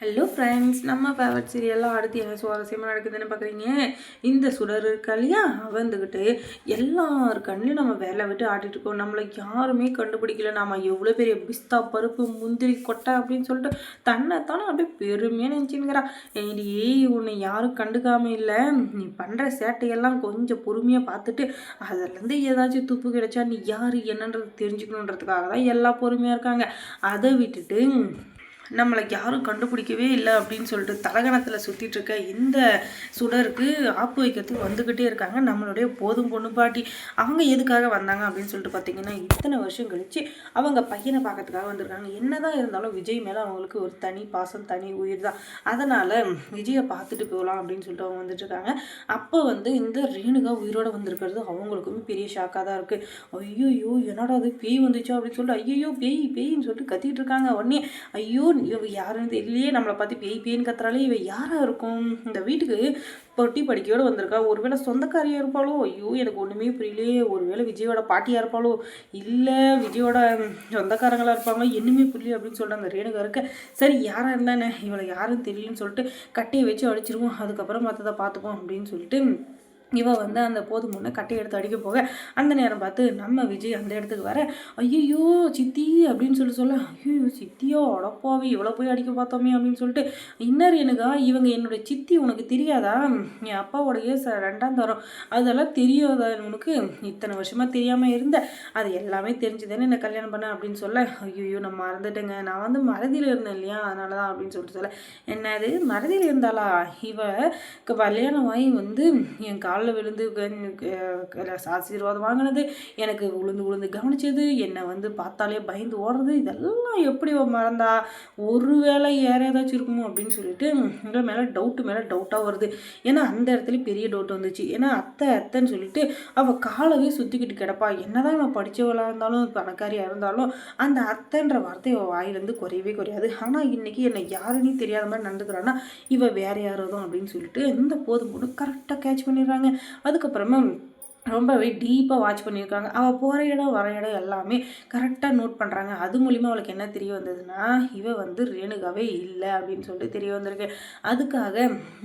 Hello friends நம்ம favourite சீரியல்லாம் அடுத்து என்ன சுவாரஸ்யமாக நடக்குதுன்னு பார்க்குறீங்க இந்த சுடர் இருக்கா இல்லையா? அவந்துக்கிட்டு எல்லார் கண்ணிலும் நம்ம வேலை விட்டு ஆட்டிகிட்டு இருக்கோம். நம்மளை யாருமே கண்டுபிடிக்கல. நம்ம எவ்வளோ பெரிய பிஸ்தா பருப்பு முந்திரி கொட்டை அப்படின்னு சொல்லிட்டு தன்னைத்தானே அப்படியே பெருமையாக நினச்சினுங்கிறா ஏய் உன்னை யாரும் கண்டுக்காமல் இல்லை. நீ பண்ணுற சேட்டையெல்லாம் கொஞ்சம் பொறுமையாக பார்த்துட்டு அதுலேருந்து ஏதாச்சும் துப்பு கிடைச்சா நீ யார் என்னன்றது தெரிஞ்சுக்கணுன்றதுக்காக தான் எல்லா பொறுமையாக இருக்காங்க. அதை விட்டுட்டு நம்மளை யாரும் கண்டுபிடிக்கவே இல்லை அப்படின்னு சொல்லிட்டு தலகணத்தில் சுற்றிட்டு இருக்க இந்த சுடருக்கு ஆப்பு வைக்கிறதுக்கு வந்துக்கிட்டே இருக்காங்க. நம்மளுடைய போதும் பொண்ணு பாட்டி. அவங்க எதுக்காக வந்தாங்க அப்படின்னு சொல்லிட்டு பார்த்தீங்கன்னா இத்தனை வருஷம் கழித்து அவங்க பையனை பார்க்கறதுக்காக வந்திருக்காங்க. என்னதான் இருந்தாலும் விஜய் மேலே அவங்களுக்கு ஒரு தனி பாசம் தனி உயிர் தான். அதனால் விஜயை பார்த்துட்டு போகலாம் அப்படின்னு சொல்லிட்டு அவங்க வந்துட்டுருக்காங்க அப்போ வந்து இந்த ரேணுகா உயிரோடு வந்திருக்கிறது அவங்களுக்குமே பெரிய ஷாக்காக தான் இருக்குது ஐயோ என்னடா அது பேய் வந்துச்சோ அப்படின்னு சொல்லிட்டு ஐயோ பேய் பேயின்னு சொல்லிட்டு கத்திட்டு இருக்காங்க. உடனே ஐயோ இவ யாருன்னு தெரியலையே நம்மளை பார்த்து பேய் பேன்னு கத்துறாலே இவ யாராக இருக்கும்? இந்த வீட்டுக்கு பொட்டி படிக்கையோடு வந்திருக்கா. ஒருவேளை சொந்தக்காரியாக இருப்பாளோ? ஐயோ எனக்கு ஒன்றுமே புரியலையே. ஒருவேளை விஜயோட பாட்டியாக இருப்பாளோ? இல்லை விஜயோட சொந்தக்காரங்களாக இருப்பாங்களோ? என்னமே புரியல அப்படின்னு சொல்லிட்டு அந்த ரேணுகா இருக்க சரி யாராக இருந்தானே இவளை யாருன்னு தெரியலன்னு சொல்லிட்டு கட்டையை வச்சு அடிச்சிருவோம். அதுக்கப்புறம் மற்றதை பார்த்துப்போம் அப்படின்னு சொல்லிட்டு இவ வந்து அந்த போதும் முன்னே கட்டி எடுத்து அடிக்க போக அந்த நேரம் பார்த்து நம்ம விஜய் அந்த இடத்துக்கு வர ஐயோ சித்தி அப்படின்னு சொல்லி சொல்ல ஐயோ சித்தியோ அடப்பாவி இவ்வளோ போய் அடிக்க பார்த்தோமே அப்படின்னு சொல்லிட்டு இன்னர் எனக்கா இவங்க என்னுடைய சித்தி உனக்கு தெரியாதா? என் அப்பாவோடைய ச ரெண்டாம் தரம். அதெல்லாம் தெரியாதா உனக்கு? இத்தனை வருஷமாக தெரியாமல் இருந்த அது எல்லாமே தெரிஞ்சுதானே என்ன கல்யாணம் பண்ண அப்படின்னு சொல்ல ஐயோ நான் மறந்துட்டேங்க. நான் வந்து மறதியில் இருந்தேன் இல்லையா? அதனால தான் அப்படின்னு சொல்லிட்டு சொல்ல என்னது? மறதியில் இருந்தாளா? இவ கல்யாணம் ஆகி வந்து என் கா காலில் விழுந்து ஆசீர்வாதம் வாங்கினது எனக்கு உளுந்து உளுந்து கவனிச்சது என்னை வந்து பார்த்தாலே பயந்து ஓடுறது இதெல்லாம் எப்படி மறந்தா? ஒரு வேளை ஏற ஏதாச்சும் இருக்குமோ அப்படின்னு சொல்லிட்டு எங்களை மேலே டவுட்டு மேலே டவுட்டாக வருது. ஏன்னா அந்த இடத்துல பெரிய டவுட் வந்துச்சு. ஏன்னா அத்தை அத்தைன்னு சொல்லிட்டு அவள் காலவே சுற்றிக்கிட்டு கிடப்பா. என்னதான் இவன் படித்தவளாக இருந்தாலும் பணக்காரியாக இருந்தாலும் அந்த அத்தைன்ற வார்த்தை அவள் வாயிலேருந்து குறையவே குறையாது. ஆனால் இன்றைக்கி என்னை யாருன்னு தெரியாத மாதிரி நடந்துக்கிறான்னா இவள் வேற யாரதும் அப்படின்னு சொல்லிட்டு இந்த போதும் போட்டு கரெக்டாக கேட்ச் பண்ணிடுறாங்க. அதுக்கப்புறமா ரொம்பவே டீப்பாக வாட்ச் பண்ணியிருக்காங்க. அவள் போகிற இடம் வர இடம் எல்லாமே கரெக்டாக நோட் பண்ணுறாங்க அது மூலிமா அவளுக்கு என்ன தெரிய வந்ததுன்னா இவ வந்து ரேணுகாவே இல்லை அப்படின்னு சொல்லிட்டு தெரிய வந்திருக்கு. அதுக்காக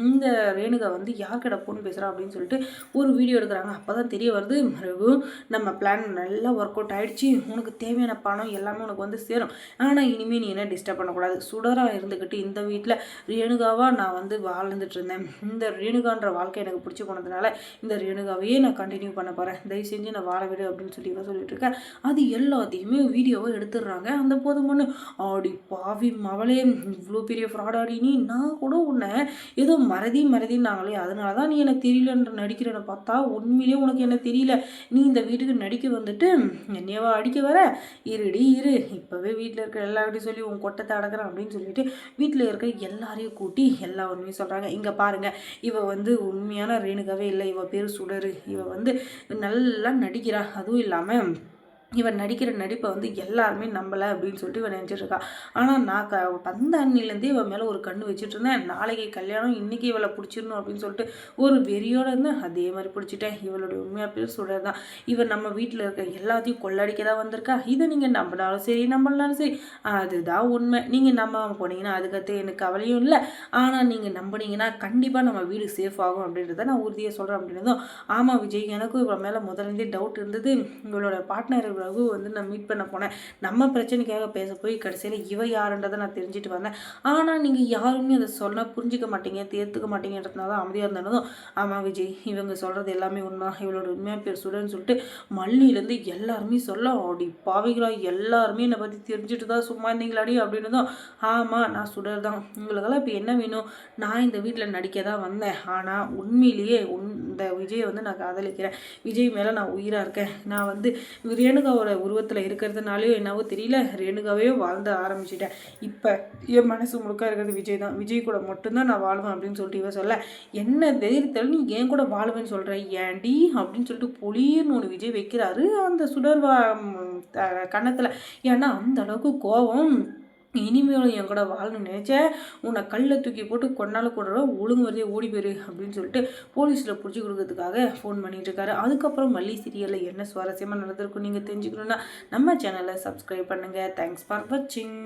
இந்த ரேணுகா வந்து யார்கிட்ட ஃபோன் பேசுகிறா அப்படின்னு சொல்லிட்டு ஒரு வீடியோ எடுக்கிறாங்க. அப்போ தான் தெரிய வருது ரகு நம்ம பிளான் நல்லா ஒர்க் அவுட் ஆகிடுச்சு உனக்கு தேவையான பணம் எல்லாமே உனக்கு வந்து சேரும். ஆனால் இனிமேல் நீ என்ன டிஸ்டர்ப் பண்ணக்கூடாது. சுடராக இருந்துக்கிட்டு இந்த வீட்டில் ரேணுகாவாக நான் வந்து வாழ்ந்துட்டு இருந்தேன். இந்த ரேணுகான்ற வாழ்க்கை எனக்கு பிடிச்சி போனதுனால இந்த ரேணுகாவையே நான் கண்டினியூ கண்டினியூ பண்ண போகிறேன் தயவு செஞ்சு நான் வாழ விடு அப்படின்னு சொல்லி இவன் சொல்லிட்டு இருக்கேன் அது எல்லாத்தையுமே வீடியோவை எடுத்துடுறாங்க. அந்த போதும் பொண்ணு ஆடி பாவி மவளே இவ்வளோ பெரிய ஃப்ராடாடி நீ நான் கூட உன்னை ஏதோ மறதி மறதினாங்களே அதனால தான் நீ என்னை தெரியலன்ற நடிக்கிறேன்னு பார்த்தா உண்மையிலேயே உனக்கு என்ன தெரியல? நீ இந்த வீட்டுக்கு நடிக்க வந்துட்டு என்னையவா அடிக்க வர? இருடி இரு. இப்போவே வீட்டில் இருக்கிற எல்லார்கிட்டையும் சொல்லி உன் கொட்டத்தை அடக்கிறேன் அப்படின்னு சொல்லிட்டு வீட்டில் இருக்கிற எல்லாரையும் கூட்டி எல்லா உண்மையும் சொல்கிறாங்க இங்கே பாருங்கள் இவள் வந்து உண்மையான ரேணுகாவே இல்லை. இவள் பேர் சுடரு. இவள் வந்து நல்லா நடிக்கிறா. அதுவும் இல்லாமல் இவன் நடிக்கிற நடிப்பை வந்து எல்லாருமே நம்பலை அப்படின்னு சொல்லிட்டு இவன் நினச்சிட்ருக்கா. ஆனால் நான் க வந்த அண்ணிலேருந்தே இவன் மேலே ஒரு கண்ணு வச்சுட்டு இருந்தேன் நாளைக்கு கல்யாணம் இன்றைக்கி இவளை பிடிச்சிடணும் அப்படின்னு சொல்லிட்டு ஒரு வெறியோடு இருந்தேன். அதே மாதிரி பிடிச்சிட்டேன். இவளுடைய உண்மையாக பேர் சொல்கிறது தான் இவன் நம்ம வீட்டில் இருக்க எல்லாத்தையும் கொள்ளடிக்க தான் வந்திருக்கா. இதை நீங்கள் நம்பினாலும் சரி நம்பலனாலும் சரி அதுதான் உண்மை. நீங்கள் நம்பாமல் போனீங்கன்னா அதுக்கடுத்து எனக்கு கவலையும் இல்லை. ஆனால் நீங்கள் நம்பினீங்கன்னா கண்டிப்பாக நம்ம வீடு சேஃப் ஆகும் அப்படின்றத நான் உறுதியாக சொல்கிறேன் அப்படின்றதும் ஆமாம் விஜய் எனக்கும் இவள் மேலே முதலேருந்தே டவுட் இருந்தது. இவளோட பார்ட்னர் ரகு வந்து நான் மீட் பண்ண போனேன். நம்ம பிரச்சனைக்காக பேச போய் கடைசியில் இவ யாருன்றதை நான் தெரிஞ்சுட்டு வந்தேன். ஆனால் நீங்கள் யாருமே அதை சொன்னால் புரிஞ்சிக்க மாட்டீங்க தேர்த்துக்க மாட்டீங்கன்றதுனால தான் அமைதியாக இருந்தாலும் ஆமாம் விஜய் இவங்க சொல்கிறது எல்லாமே உண்மை. இவளோட உண்மையாக பேர் சுடன்னு சொல்லிட்டு மல்லியிலேருந்து எல்லாருமே சொல்ல அப்படி பாவிகளா எல்லாருமே என்னை பற்றி தெரிஞ்சுட்டு தான் சும்மா இருந்தீங்களாடி? அப்படின்னு தான் ஆமாம் நான் சுடர் தான். உங்களுக்கெல்லாம் இப்போ என்ன வேணும்? நான் இந்த வீட்டில் நடிக்க தான் வந்தேன். ஆனால் உண்மையிலேயே உன் இந்த விஜயை வந்து நான் காதலிக்கிறேன். விஜய் மேலே நான் உயிராக இருக்கேன். நான் வந்து ரேணுகா ரேணுகாவோட உருவத்தில் இருக்கிறதுனாலையோ என்னவோ தெரியல ரேணுகாவே வாழ்ந்த ஆரம்பிச்சிட்டேன். இப்போ என் மனசு முழுக்க இருக்கிறது விஜய் தான். விஜய் கூட மட்டும்தான் நான் வாழ்வேன் அப்படின்னு சொல்லிட்டு இவன் சொல்ல என்ன தைரியத்தில் நீ ஏன் கூட வாழ்வேன்னு சொல்கிறேன் ஏண்டி அப்படின்னு சொல்லிட்டு பொலின்னு ஒன்று விஜய் வைக்கிறாரு அந்த சுடர்வா கன்னத்தில். ஏன்னா அந்த அளவுக்கு கோபம் இனிமேலும் என் கூட வாழணும்னு நினச்சேன் உன்னை கல்லை தூக்கி போட்டு கொண்டாலும் கூட ஒழுங்கு வரதே ஓடி போயிரு அப்படின்னு சொல்லிட்டு போலீஸில் பிடிச்சி கொடுக்கறதுக்காக ஃபோன் பண்ணிட்டுருக்காரு அதுக்கப்புறம் மல்லி சீரியலில் என்ன சுவாரஸ்யமாக நடந்திருக்கும் நீங்கள் தெரிஞ்சுக்கணுன்னா நம்ம சேனலை சப்ஸ்கிரைப் பண்ணுங்கள் தேங்க்ஸ் ஃபார் வாட்சிங்